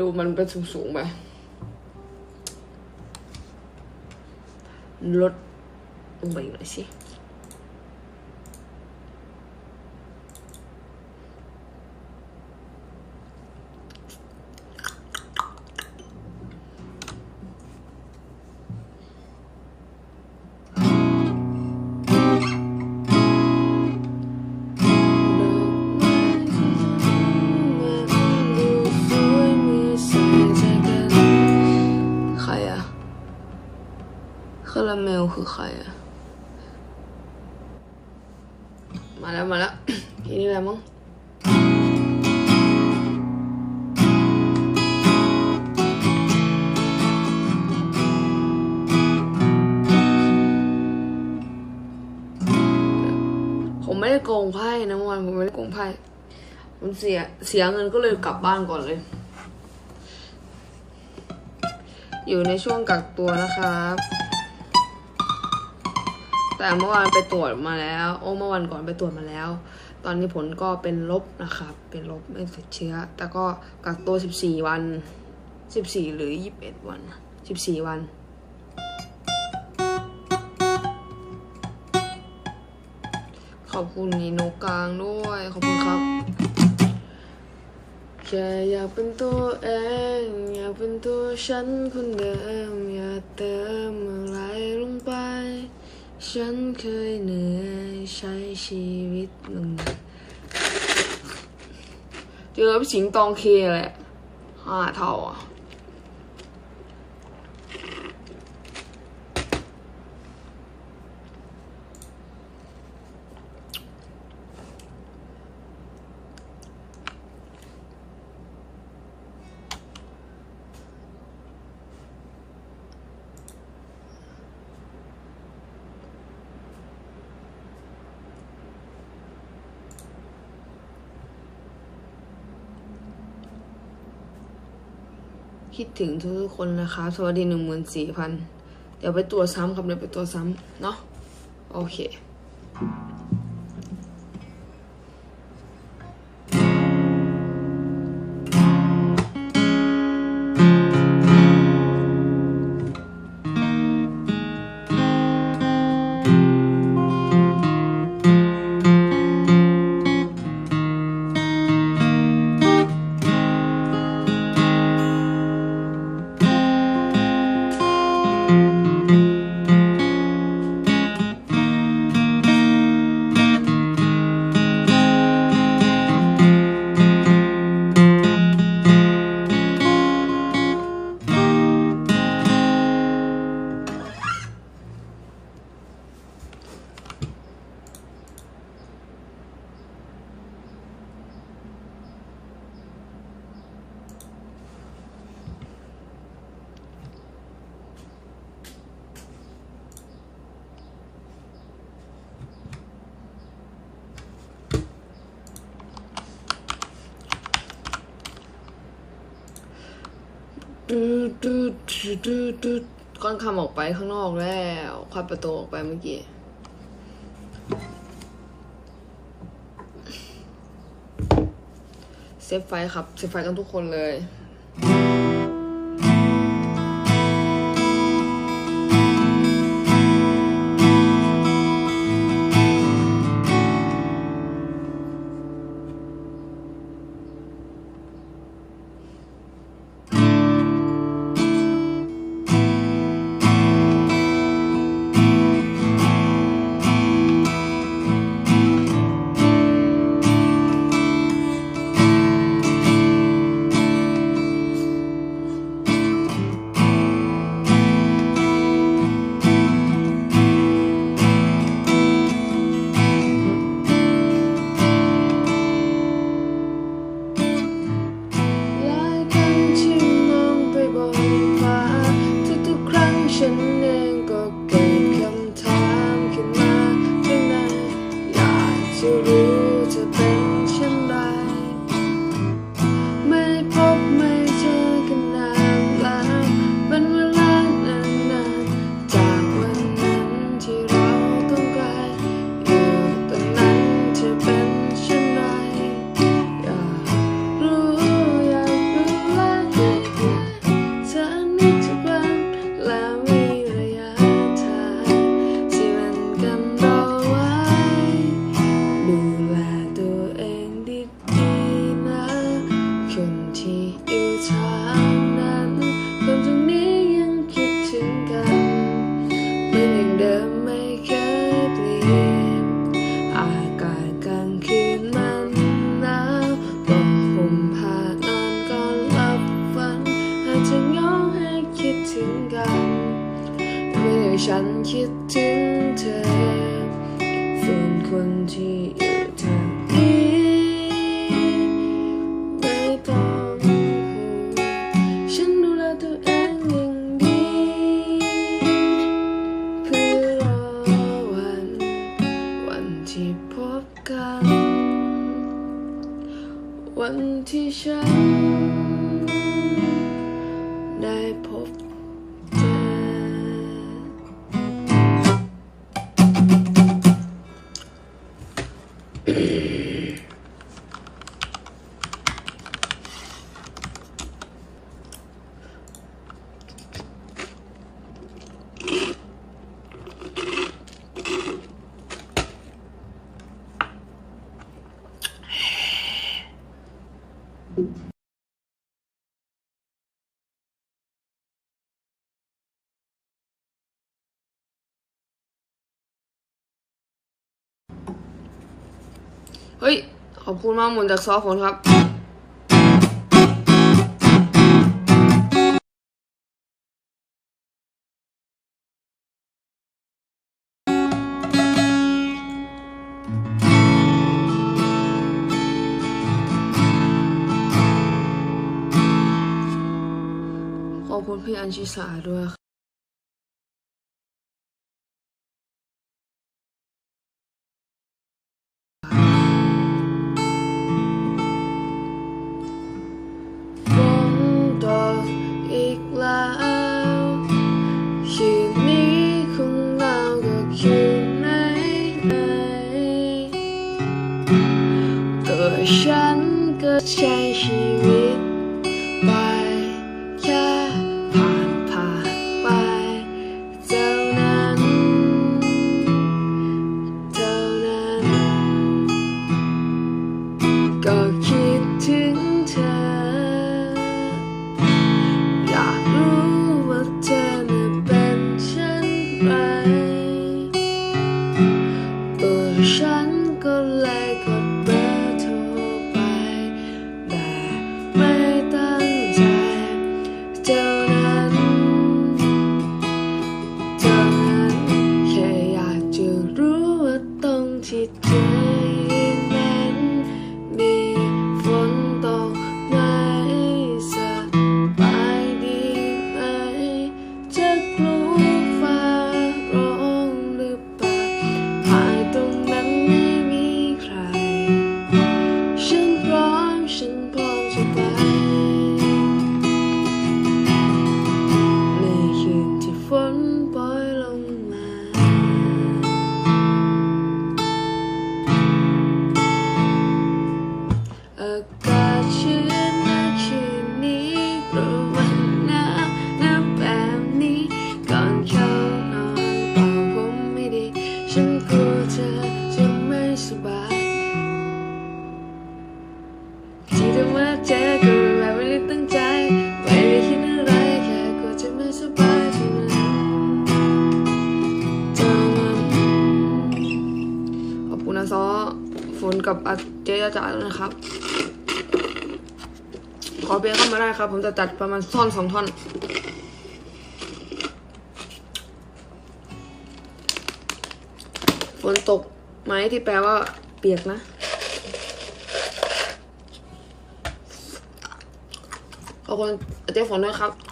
ดูมันเป็นสูงๆไปลดลงไปอีกหน่อยสิ ราเมลคือใครอะมาแล้ว มาแล้วทีนี้แหละมั้งผมไม่ได้โกงไพ่นะวานผมไม่ได้โกงไพ่ผมเสียเสียเงินก็เลยกลับบ้านก่อนเลย อยู่ในช่วงกักตัวนะครับ แต่เมื่อวานไปตรวจมาแล้ว โอ้เมื่อวันก่อนไปตรวจมาแล้ว ตอนนี้ผลก็เป็นลบนะครับ เป็นลบไม่ติดเชื้อ แต่ก็กักตัว 14 วัน 14 หรือ 21 วัน 14 วันขอบคุณนีโนกลางด้วย ขอบคุณครับแค่อยากเป็นตัวเอง อยากเป็นตัวฉันคนเดิม อย่าเติมอะไรลงไป ฉันเคยเหนื่อยใช้ชีวิตหนึ่งเจอพี่สิงตองเคแหละห้าเท่าอะ คิดถึงทุกๆคนนะคะ สวัสดีหนึ่งหมื่นสี่พันเดี๋ยวไปตรวจซ้ำครับเดี๋ยวไปตรวจซ้ำเนาะโอเค ดูดูดูดูดูก้อนคำออกไปข้างนอกแล้วควัดประตูออกไปเมื่อกี้เซฟไฟครับ เซฟไฟกันทุกคนเลย ฉันคิดถึงเธอ ส่วนคนที่อยู่ทางนี้ไม่ต้องฉันดูแลตัวเองอย่างดี เพื่อรอวัน วันที่พบกัน วันที่ฉัน เฮ้ย ขอบคุณมากหมุนจากซอฟผมครับ ขอบคุณพี่อัญชิสาด้วย 山歌山是云。 กับเจ๊จ๋านะครับ ขอเพลงเข้ามาได้ครับ ผมจะตัดประมาณท่อนสองท่อนฝนตกไหมที่แปลว่าเปียกนะขอบคุณเจ๊ฝนด้วยครับ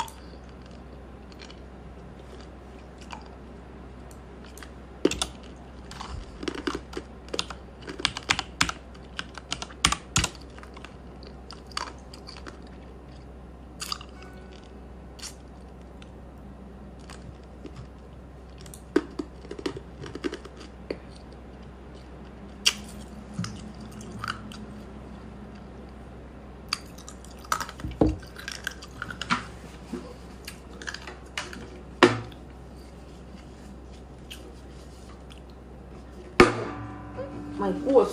ไม่กูด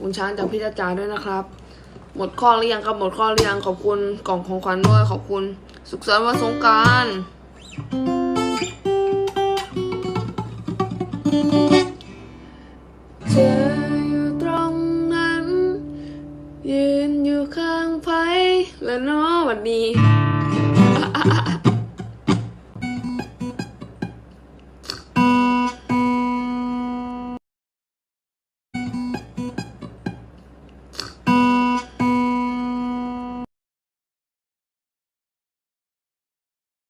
คุณช้างจากพิจารณาด้วยนะครับ หมดข้อเรียงครับหมดข้อเรียงขอบคุณกล่องของขวัญด้วยขอบคุณ สุขสันต์วันสงการเธออยู่ตรงนั้น ยืนอยู่ข้างไฟและน้อวันนี้